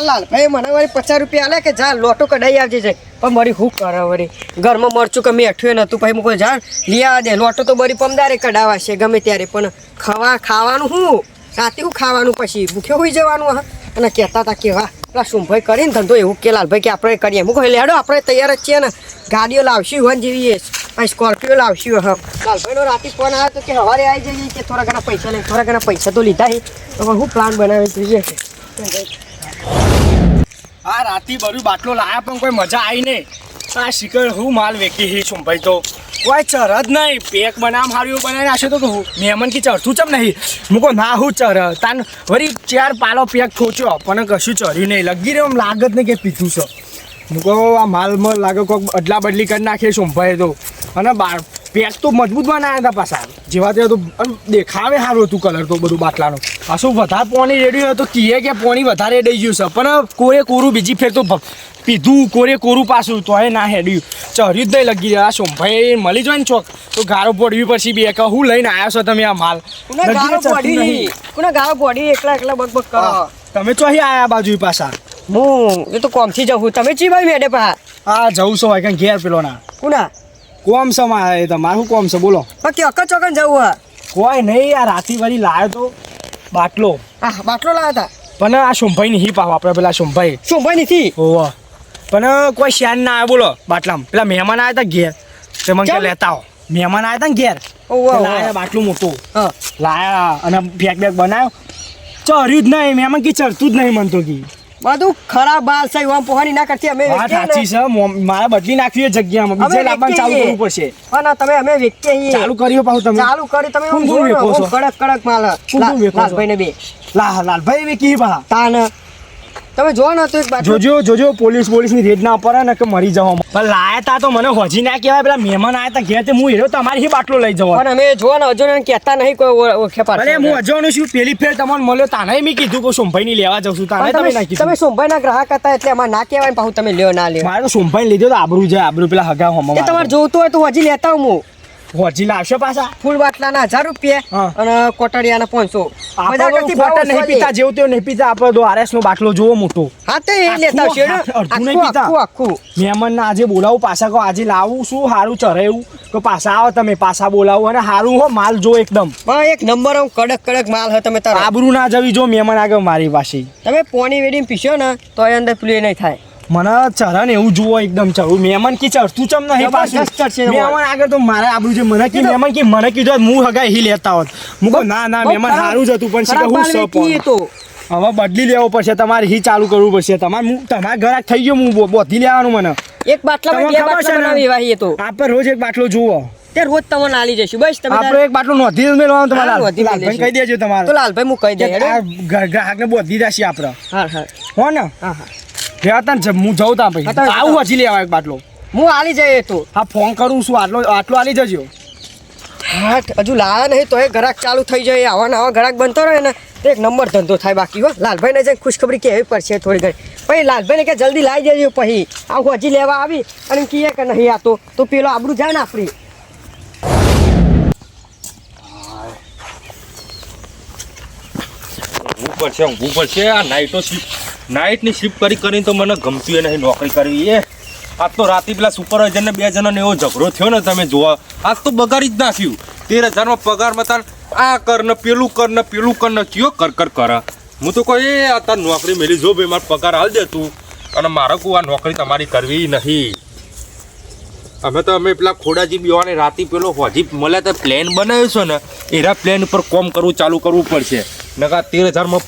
લાલ ભાઈ, મને વળી પચાસ રૂપિયા આલે કે જા, લોટો કઢાઈ આવજે છે. પણ મારી હું કરે વળી? ઘરમાં મરચું કે મેં અઠ્યું નહોતું પછી મૂકો, જા લિયા દે. લોટો તો બરી પમદારે કઢાવા છે, ગમે ત્યારે. પણ ખાવા, ખાવાનું શું? રાતે શું ખાવાનું પછી? ભૂખ્યો હોઈ જવાનું, હા? અને કહેતા હતા કે, વાહ, પેલા શુંભાઈ કરીને ધંધો એવું કે લાલભાઈ કે આપણે કરીએ. મૂકો કહે લેડો આપણે તૈયાર જ છીએ ને. ગાડીઓ લાવશી હોય જેવી આ સ્કોર્પિયો લાવશી હા. લાલભાઈનો રાતે ફોન આવ્યો તો કે સવારે આવી જઈએ કે થોડા ઘણા પૈસા લઈ થોડા ઘણા પૈસા તો લીધા છે તો હું પ્લાન બનાવી જોઈએ આ રાતી બધું બાટલો લાયા પણ કોઈ મજા આવી નહીં આ શિકર હું માલ વેકી હી છું ભાઈ તો. કોઈ ચર નહીં પેક બનાવ હાર્યું બનાવી નાખ્યો તો હું મહેમાન કે ચરતું ચમ નહીં? મૂકો ના, હું ચર. તાન વરી ચાર પાલો પેક ખોચ્યો પણ કશું ચર્યું નહીં લગી રહ્યો એમ લાગત નહીં કે પીધું છે. મૂકો આ માલમાં લાગે કોઈક અદલા બદલી કરી નાખીએ છું ભાઈ તો. અને બાર પેક તો મજબૂત બનાવ્યા હતા પાછા. જેવા તેવા તો દેખાવે સારું હતું કલર તો બધું બાટલાનો. પાછું વધારે પોણી રેડ્યું તો કીએ કે પોણી વધારે રેડી ગયું છે. પણ કોરે કોરું બીજી ફેર તો પીધું કોરે કોરું પાછું તોય ના હેડ્યું. ચહર્યું જ નહીં લગી રહ્યા. સોમભાઈ મળી જાય ને ચોક તો ગારો પડવી પછી બે કે હું લઈને આવ્યો છો તમે આ માલ. કોને ચડતું પડી એકલા એકલા બગ બગ કરો. હા, તમે ચોહી આયા બાજુ પાછા? હું એ તો કોમથી જવું. તમે ચી ભાઈ મેડે પા? આ જવું છો હોય ઘેર પેલો ના કોના? કોમ છે મારે તમારે કોમ છે? બોલો. અકર ચોકન જવું હા કોઈ નહીં આ રાતી વાળી લાવ્યો તો બાટલો. હા બાટલો લાવ્યા હતા પણ આ સોમભાઈ નહીં પાવ આપણે પેલા સોમભાઈ શું ભાઈ નથી ઓહો. પણ કોઈ શેર ના આવ્યો બોલો બાટલામાં. પેલા મહેમાન આવ્યા હતા ઘેર. તે મને લેતા આવો. મહેમાન આવ્યા હતા ને ઘેર. લાયા બાટલું મોટું. લાયા અને ફેક બેગ બનાવ્યો ચર્યું જ નહીં. મહેમાન કી ચરતું જ નહીં મનતો કી. બધું ખરાબ બાલ છે આમ પોહાની ના કરતી અમે વાત. સાચી છે મારે બદલી નાખવી જગ્યામાં. બીજે લાવવાનું ચાલુ. કરવું પડશે. અને તમે અમે વેચીએ અહીં ચાલુ કર્યું પાછું તમે. ચાલુ કરી તમે હું વેચો કડક કડક માલ. વેચો? લાલભાઈ ને બે. લાલભાઈ એવી કી પા તાન તમે જો ને તો એક બાજુ. જોજો જોજો પોલીસ પોલીસની રેડ ના પડે ને કે મરી જવા પણ લાયા તા તો મને હોજી ના કહેવાય પેલા મહેમાન આયા તા ઘેર હું હેરો તમારી હી બાટલો લઈ જવા પણ અમે જો ને અજો ને કહેતા નહીં કોઈ ઓળખે પાછળ. અરે હું અજો નું શું પેલી ફેર તમને મળ્યો? તાને મેં કીધું કે સોમભાઈ ની લેવા જાઉં છું તાને તમે ના તમે કીધું તમે સોમભાઈ ના ગ્રાહક હતા એટલે અમારે ના કહેવાય ને પાછું તમે લ્યો ના લ્યો. મારે તો સોમભાઈ લીધો તો આબરૂ જાય આબરૂ પેલા હગા હોમ તમારે જોતું હોય તો હજી લેતા હું. હોજી લાવશો પાછા? ફૂલ બાટલાના હજાર રૂપિયા અને કોટડિયાના પાંચસો. આપણે બધા તો કરતી ખોટા ભાવ નહીં પીતા જેવું તેવું નહીં પીતા. આપણે તો આરએસ નો બાટલો જોવો મોટો. હા તો એ લેતા છે અડધું નહીં પીતા. આખું આખું. મહેમાન ના આજે બોલાવું પાછા કહો આજે લાવું શું? સારું ચરે તો પાછા આવો તમે પાછા બોલાવો. અને સારું હો માલ જો એકદમ. એક નંબર કડક કડક માલ હોય તમે તારા. આબરૂ ના જવી જો મહેમાન આગળ મારી પાસે. તમે પોણી વેડીને પીશો ને તો એ અંદર પ્લે નહીં થાય. મને ચરણ એવું જુઓ એકદમ ચરું મહેમાન કી ચડતું ચમ નહીં પાછું. મહેમાન આગળ તો મારે આપણું છે. મને કી મહેમાન કી મને કીધું હું હગા હી લેતા હોત. હું કહું ના ના મહેમાન સારું જ હતું પણ શીખે હું સપ હવે બદલી લેવો પડશે તમારે હી ચાલુ કરવું પડશે. તમારે હું તમારા ઘર થઈ ગયો હું બોધી લેવાનું મને. એક બાટલા બે બાટલા બનાવી વાહી તો. આપણે રોજ એક બાટલો જુઓ. તે રોજ તમને આલી જશું બસ તમે આપણે એક બાટલો નોંધી મેળવાનું તમારે હા, લાલ- નોંધી લાલભાઈને મેળવીશું. કહી દેજો તો તમારે લાલભાઈ હું કહી દે ગ્રાહકને બોધી દેશે આપણે. હા હા. હો ને હા હા. લેવા ને હું જઉં તા તમે આવું હજી લેવા એક બાટલો. હું આલી જઈએ તો. હા ફોન કરું છું આટલો આટલો આલી જજો. હા હજુ લાયા નહીં તો એ ગ્રાહક ચાલુ થઈ જાય આવા ને આવા ગ્રાહક બનતો રહે ને તો એક નંબર ધંધો થાય બાકી હો. લાલભાઈને જઈને ખુશખબરી કહેવી પડશે થોડી ઘણી. પછી લાલભાઈને કે જલ્દી લાવી દેજો પછી. આવું હજી લેવા આવી અને કીએ કહીએ કે નહીં આતો તો. પેલો આબરું જાય ને આપણી. ઉપર છે ઉપર છે આ નાઈટો નાઇટની શિફ્ટ કરી કરીને તો મને ગમતી નહીં, નોકરી કરવી એ. આજ તો રાતે પેલા સુપરવાઇઝરને બે જણાને એવો ઝઘડો થયો ને તમે જોવા આજ તો બગાડી જ નાખ્યું. તેર હજારમાં પગાર તાર આ કર ને પેલું કર ને પેલું કર ને કયો કર કર કર. હું તો કહું, એ, આ તાર નોકરી મેલી, જો ભાઈ, મારો પગાર હાલ દે તું. અને મારે કહું, આ નોકરી તમારી કરવી નહીં. અમે તો, અમે પેલા ખોડાજી બીવાને રાતે પેલો હોજી મળે તો પ્લેન બનાવ્યો છે ને એના પ્લેન ઉપર કોમ કરવું ચાલુ કરવું પડશે. નકા તેર હજારમાં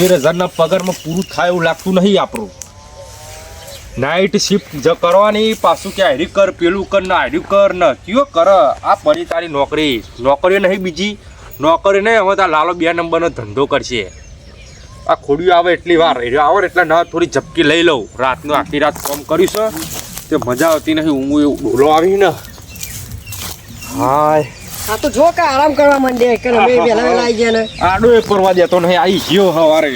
તેર હજારના પગારમાં પૂરું થાય એવું લાગતું નહીં આપણું નાઇટ શિફ્ટ જ કરવાની પાછું કે હારી કર પેલું કર ને હાર્યું કર ને કયો કર આ પડી તારી નોકરી નોકરી નહીં બીજી નોકરી નહીં હવે તાર લાલો બે નંબરનો ધંધો કરશે આ ખોડિયું આવે એટલી વાર એ આવે એટલે ના થોડી ઝપકી લઈ લઉં રાતનું આખી રાત કામ કર્યું છે તે મજા આવતી નહીં ઊંઘ ડોલો આવી ને હાય હા તો જો કે આરામ કરવા માંડે કે અમે વેલા વેલા આવી ગયા ને. આડો એ પરવા દેતો નહીં આવી ગયો હવારે.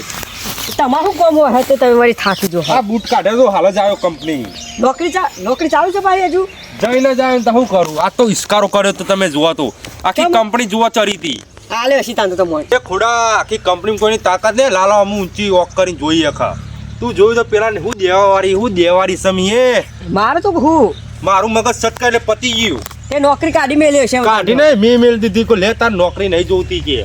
તમારું કોમ હોય તો તમે મારી થાકી જો આ બૂટ કાઢે તો હાલ જ આવ્યો કંપની. નોકરી ચા નોકરી ચાલુ છે ભાઈ હજુ? જઈને જાય ને તો શું કરું? આ તો ઇસ્કારો કર્યો તો તમે જોવા તો. આખી કંપની જોવા ચરી હતી. આલે હસી તાંતો તો મોય એ ખોડા આખી કંપની કોઈની તાકાત ને લાલા અમુ ઊંચી વોક કરીને જોઈએ ખા તું જોયું તો પેલા હું દેવાવાળી હું દેવાળી સમીએ. મારે તો હું. મારું મગજ સટકા એટલે પતી ગયું. તે નોકરી કાઢી મેલી હશે કાઢી નહીં મેં મેલ દીધી કે લે તાર નોકરી નહીં જોતી કે.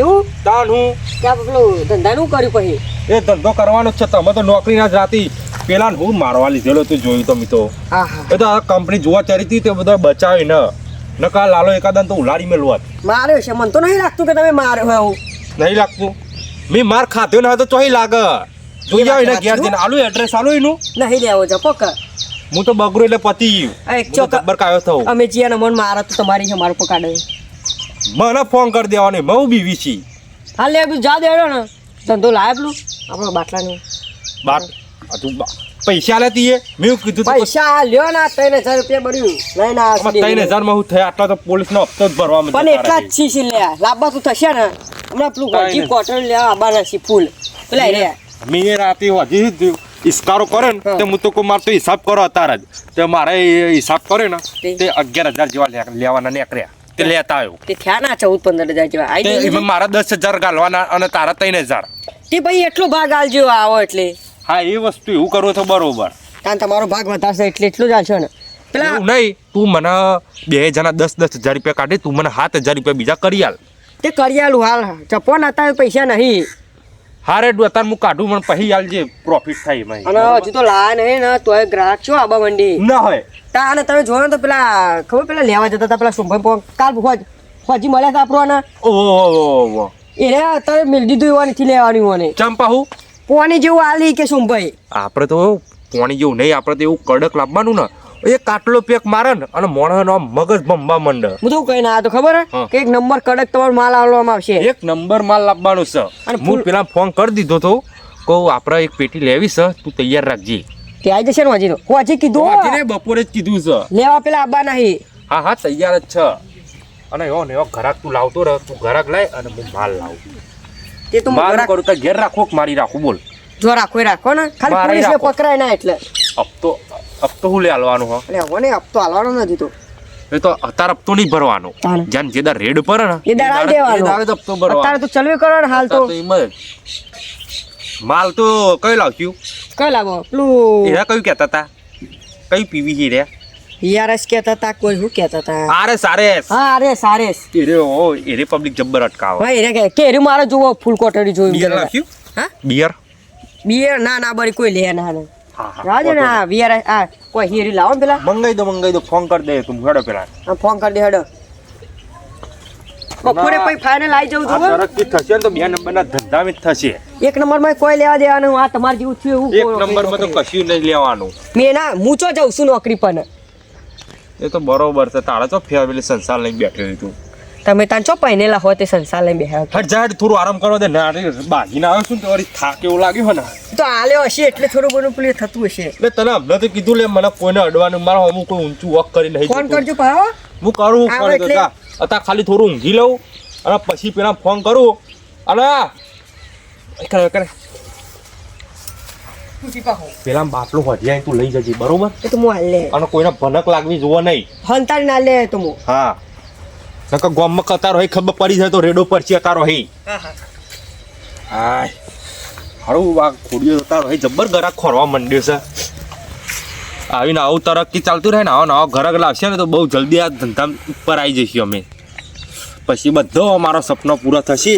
એવું? તાન હું? ત્યાં પેલું ધંધાનું કર્યું પછી? એ ધંધો કરવાનો જ છે તમે તો નોકરી ના જાતી પેલા હું મારવા લીધેલો તું જોયું તો. મિત્રો હા હા. એ તો આ કંપની જોવા ચરી હતી તે બધા બચાવી ન. નકા લાલો એકાદન તો ઉલાડી મેળવત માર્યો છે મને તો નહીં લાગતું કે તમે માર્યો હોય નહીં લાગતું. મેં માર ખાધો ને તો ચોહી લાગે. જોઈ જાવ એના ઘેર જઈને. આલુ એડ્રેસ આલુ એનું? નહીં લેવો જો કે હું તો બગડું એટલે પતી ગયું. આ એક હું તો ચોક ગબ્બર કાયો થવું અમે જીયાને મન મારા તો તમારી છે મારું પકાડે મને ફોન કરી દેવાનો બહુ બીવી છી. હાલ લે જા દેડો ને. ધંધો લાય પેલું. આપણો બાટલાનું. બાટ તું પૈસા લેતી એ? મેં કીધું પૈસા લ્યો ના ત્રણ હજાર રૂપિયા ભર્યું લઈ ના ત્રણ હજારમાં હું થયા આટલા તો પોલીસ નો હપ્તો જ ભરવા પણ એટલા જ છી છી લે. લાંબા તો થશે ને. હમણાં પેલું ગોજી. કોટન લેવા આવવાના છે ફૂલ. પેલા રે મેં રાતે હજી જ ઇસ્કારો કરે ને તે હું તો કહું મારે તો હિસાબ કરો અત્યારે જ. તે મારે હિસાબ કરે ને તે? અગિયાર હજાર જેવા લેવાના નીકળ્યા. તે લેતા આવ્યો. તે થયા ના ચૌદ પંદર હજાર જેવા. મારા દસ હજાર ગાલવાના અને તારા ત્રણ હજાર. તે ભાઈ એટલો ભાગ આલજો આવો એટલે. હા એ વસ્તુ એવું કરવું તો બરોબર. કારણ તમારો ભાગ વધારશે એટલે એટલું જ આવશે ને. પેલા નહીં તું મને બે જણા દસ દસ હજાર રૂપિયા કાઢી તું મને સાત હજાર રૂપિયા બીજા કરી આલ. તે કરિયાલું હાલ. ચપ્પો ના હતા પૈસા નહીં. હારે અત્યારે હું કાઢું પણ પછી આલજે પ્રોફિટ થાય એમાં. અને હજુ તો લાયા નહીં ને તોય ગ્રાહક છો આબા મંડી? ના હોય. તા અને તમે જોયો ને તો પેલા ખબર પેલા લેવા જતા હતા પેલા સુંભાઈ પોંગ કાલ હોજ હોજી મળ્યા હતા આપણો ઓહો એને અત્યારે મિલ દીધું એવા નથી લેવાની મને ચંપા હું પોની જેવું આલી કે શુંભાઈ આપણે તો પોણી જેવું નહીં આપણે તો એવું કડક લાવવાનું ને. એ કાટલો પેક મારે ને અને મોણનો મગજ બંબા મંડ. હું તો કઈ ના તો ખબર કે એક નંબર કડક તમારો માલ આવવામાં આવશે. એક નંબર માલ લાવવાનો છે. અને હું પેલા ફોન કરી દીધો તો કહું આપણે એક પેટી લેવી છે તું તૈયાર રાખજે. કે આવી જશે ને હોજી તો હોજી કીધું આજે બપોરે જ કીધું છે. લેવા પેલા આબા નહીં. હા હા તૈયાર જ છે. અને એવો ને એવો ઘરાક તું લાવતો રહ તું ઘરાક લાય અને હું માલ લાવું. તે તું માલ કરું કે ઘેર રાખો કે મારી રાખું બોલ. જો રાખો એ રાખો ને. ખાલી પોલીસને પકડાય ના એટલે. હપ્તો હપ્તો હું લે હાલવાનું હો. એટલે ને હપ્તો હાલવાનો નથી તો. એ તો અત્યારે હપ્તો નહીં ભરવાનો. જ્યાં જે દાર રેડ પર ને એ દાડા આવી દેવાનો. એ તો હપ્તો ભરવાનો. અત્યારે તો ચલવી કરો ને હાલ તો. તો એમ. માલ તો કઈ લાવશું? કઈ લાવો? પેલું એરા કયું કહેતા હતા? કઈ પીવી છે રે? યારસ કહેતા હતા કોઈ શું કહેતા હતા? આરે સારે હા અરે સારેસ એરે ઓ એરે પબ્લિક જબ્બર અટકાવ. ભાઈ એને કે કેરી મારે જોવો ફૂલ કોટડી બિયર જોયું લાવ્યું હા? બિયર? બિયર? ના ના બરી કોઈ લે ના ના. રાજો ને આ બિયર આ કોઈ હીરી લાવો પેલા. મંગાઈ દો મંગાઈ દો ફોન કરી દે તું હેડો પેલા. ફોન કરી દે હેડો. બપોરે પછી ફાઇનલ આવી જવું આ તરક્કી થશે તો બે નંબરના ધંધામાં જ થશે. એક નંબરમાં કોઈ લેવા દેવાનું આ તમારે જેવું થયું એક એવું નંબરમાં તો કશું નહીં લેવાનું. મેં ના હું જાઉં છું નોકરી પર એ તો બરોબર છે તારા તો ફેમિલી સંસાર લઈને બેઠેલી તું. તમે ત્યાં ચો પહેનેલા હોય તે લઈને બેહ્યા હટ જા હટ થોડું આરામ કરો દે. ના બાગીને આવ્યો છું થાક એવું લાગ્યું હોય ને. તો આલ્યો હશે એટલે થોડું ઘણું પેલું થતું હશે. એટલે તને હમણાં તો કીધું લે મને કોઈને અડવાનું મારો હું કોઈ ઊંચું વોક કરી નહીં ફોન કરજો પાહો હું. કરું ફોન તો જા. અત્યારે ખાલી થોડું ઊંઘી લઉં અને પછી પેલા ફોન કરું. અને કરે કરે. પેલા બાપલો હજી તું લઈ જજે બરોબર? એ તો હું હાલ લે. અને કોઈને ભનક લાગવી જોવો નહીં. હંતાડી ના લે તો હું. હા. નકર ગોમમાં કતારો હોય ખબર પડી જાય તો રેડો છે અતારો હઈ હાય હારું આ ખોડીઓ તારો હઈ જબર ગરાક ખોરવા માંડ્યો છે. આવીને આવું તરક્કી ચાલતું રહે ને આવો નવો ઘરક લાવશે ને તો બહુ જલ્દી આ ધંધા ઉપર આવી જઈશું અમે. પછી બધો અમારો સપનો પૂરો થશે.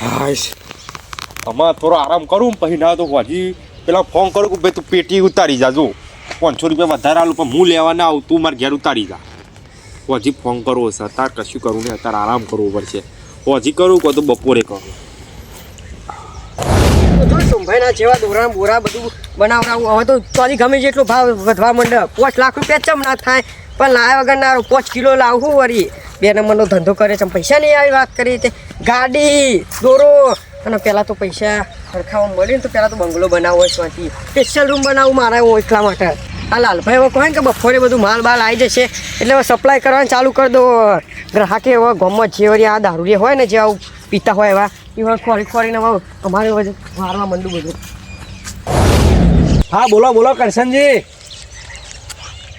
હાય. આમાં થોડો આરામ કરું પછી ના તો હજી પેલા ફોન કરું કે ભાઈ તું પેટી ઉતારી જાજો પાંચસો રૂપિયા વધારે આલું પણ હું લેવાના આવું તું મારે ઘેર ઉતારી જા. હજી ફોન કરવો છે. અત્યારે કશું કરવું નહીં? અત્યારે આરામ કરવો પડશે. હજી કરું કહો તો બપોરે કરું? બધું સુંભાઈના જેવા દોરા બોરા બધું બનાવડાવું હવે તો ચોથી ગમે જેટલો ભાવ વધવા માંડે. પાંચ લાખ રૂપિયા ચમ ના થાય. પણ લાયા વગર ના પાંચ કિલો લાવું વળી? બે નંબરનો ધંધો કરે છે. પૈસા નહીં આવી વાત કરી તે. ગાડી, દોરો. અને પહેલાં તો પૈસા સરખાવા મળે ને તો પહેલાં તો બંગલો બનાવવો સ્વાથી સ્પેશિયલ રૂમ બનાવવું મારા એકલા માટે. આ લાલભાઈ હવે કહે કે બપોરે બધું માલ બાલ આવી જશે. એટલે હવે સપ્લાય કરવાનું ચાલુ કરી દો. ગ્રાહકે હવે ગમત જે આ દારૂડિયા હોય ને જે આવું પીતા હોય એવા એવા ખોરી ખોરીને હવે અમારે મારવા માંડું બધું. હા, બોલો બોલો, કરશનજી.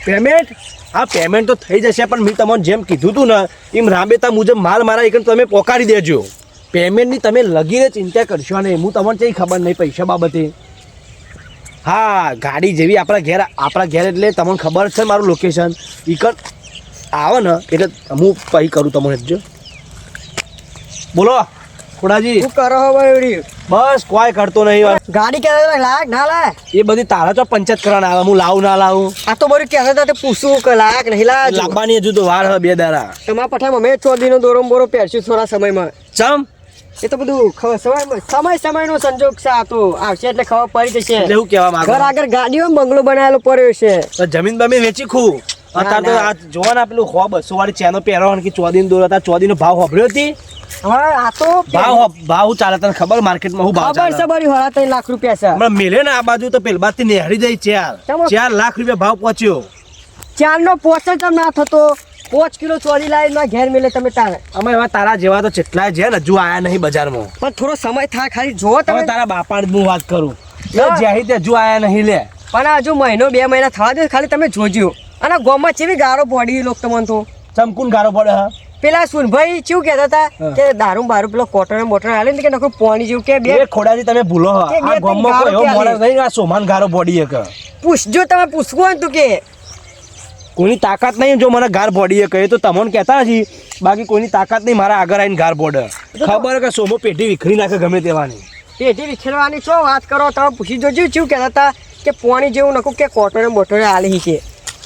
પેમેન્ટ હા પેમેન્ટ તો થઈ જશે, પણ મેં તમને જેમ કીધું હતું ને, એમ રાબેતા મુજબ માલ મારા એક તમે પોકારી દેજો. પેમેન્ટની તમે લગીને ચિંતા કરશો નહીં, હું તમને કંઈ ખબર નહીં પૈસા બાબતે. હા ગાડી જેવી આપણા ઘેર આપણા ઘેર એટલે તમને ખબર છે મારું લોકેશન ઈકન આવે ને એટલે હું પછી કરું તમને જો. બોલો ખોડાજી. શું કરો એવડી? બસ કોઈ કરતો નહીં ગાડી ક્યારે લાયક ના લાય? એ બધી તારા તો પંચાયત કરવાના આવે હું લાવું ના લાવું. આ તો બધું કહેતા હતા તે પૂછું કે લાયક નહીં લાયા લાવવાની હજુ તો વાર હે બે દાડા. તમારા પઠામાં મેં ચોદીનો દોરો બોરો પહેરશું થોડા સમયમાં. ચમ? એ તો બધું સમય સમય સમયનો સંજોગ છે આ તો. આવશે એટલે ખબર પડી જશે. એટલે હું કહેવા માંગુ. ઘર આગળ ગાડીઓ બંગલો બનાવેલો પડ્યો છે. તો જમીન બમીન વેચી ખું. અત્યારે તો ના. આ જોવાના પેલું હો બસો વાળી ચેનો પહેરો કે ચોદીનો દોરો હતા ચોદીનો ભાવ હોભર્યો હતી? હવે આ તો ભાવ ભાવ ચાલે તને ખબર? માર્કેટમાં હું ભાવ ખબર છે બરી હળા ત્રણ લાખ રૂપિયા છે. હમણાં મેલે ને આ બાજુ તો પેલ બાજથી નેહરી જાય ચાર. ચાર લાખ રૂપિયા ભાવ પહોંચ્યો. ચારનો પોસે જ ના થતો. પાંચ કિલો ચોરી લાવીને ઘેર મેલે તમે તારે. અમે એવા તારા જેવા તો કેટલાય છે ને હજુ આયા નહીં બજારમાં. પણ થોડો સમય થાય ખાલી જોવો તમે. તારા બાપાની હું વાત કરું. ના. જ્યાં તે હજુ આયા નહીં લે. પણ હજુ મહિનો બે મહિના થવા દે ખાલી તમે જોજો. અને ગોમાં ચેવી ગારો પડી લોક તમને તો. ચમકુન ગારો પડે હા? પેલા સુનભાઈ ચેવું કહેતા હતા કે દારૂ બારૂ પેલો કોટન મોટર હાલે ને કે નખો પાણી જેવું કે બે ખોડાજી તમે ભૂલો હા. આ ત્રણ કોઈ એવો પ્યાલી. નહીં આ સોમાન ગારો પડી એક. પૂછજો તમે પૂછવું ને તું કે. કોઈની તાકાત નહીં જો મને ગાર બોડીએ કહે તો તમને કહેતા નથી બાકી કોઈની તાકાત નહીં મારા આગળ આવીને ગાર બોડે ખબર કે સોમો પેઢી વિખરી નાખે ગમે તેવાની. પેઢી વિખેરવાની શું વાત કરો તમે પૂછી જોજો શું કહેતા હતા કે પોણી જેવું નકું કે કોટોરે બોટરે આલી છે.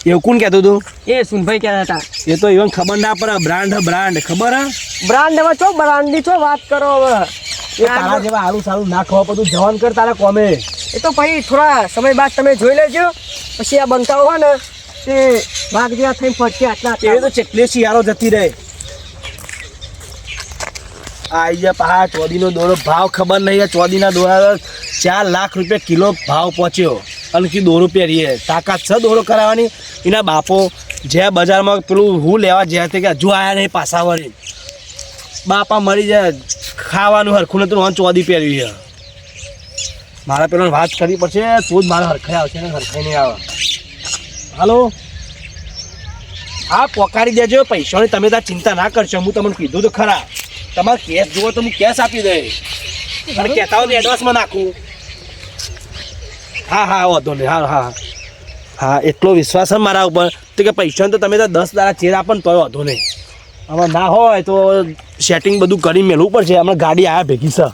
એવું કોણ કહેતું હતું? એ સુનભાઈ કહેતા હતા. એ તો ઇવન ખબર ના પડે બ્રાન્ડ બ્રાન્ડ ખબર હા? બ્રાન્ડ હવે છો બ્રાન્ડની છો વાત કરો હવે? તારા જેવા સારું સારું ના ખવા બધું જવાન કર તારા કોમે. એ તો પછી થોડા સમય બાદ તમે જોઈ લેજો પછી આ બનતા હોય ને તે વાઘ જેવા થઈને ફરશે આટલા એવી તો. ચેટલી શિયાળો જતી રહે. આવી જા પા ચોદીનો દોરો. ભાવ ખબર નહીં ચોદીના દોરા ચાર લાખ રૂપિયા કિલો ભાવ પહોંચ્યો. અને કે દોરો પહેરીએ? તાકાત છે દોરો કરાવવાની? એના બાપો જે બજારમાં પેલું હું લેવા જ્યાં તે કે હજુ આયા નહીં પાછા વળી બાપા મરી જાય ખાવાનું હરખું નતું હું ચોદી પહેરવી છે. મારા પેલો વાત કરવી પડશે તો જ મારા હરખાઈ આવશે ને હરખાઈ નહીં આવે. હાલો? હા, પોકારી દેજો, પૈસાની તમે તાર ચિંતા ના કરશો, હું તમને કીધું તો ખરા. તમારે કેસ જુઓ તો હું કેસ આપી દઈશ. અને કહેતા હોય એડવાન્સમાં નાખું. હા હા, વાંધો નહીં. હા હા. હા, એટલો વિશ્વાસ છે મારા ઉપર. તો કે પૈસાને તો તમે તો દસ દાડા ચેર આપો ને તોય વાંધો નહીં. આમાં ના હોય તો સેટિંગ બધું કરી મેળવું પડશે. હમણાં ગાડી આયા ભેગી છે.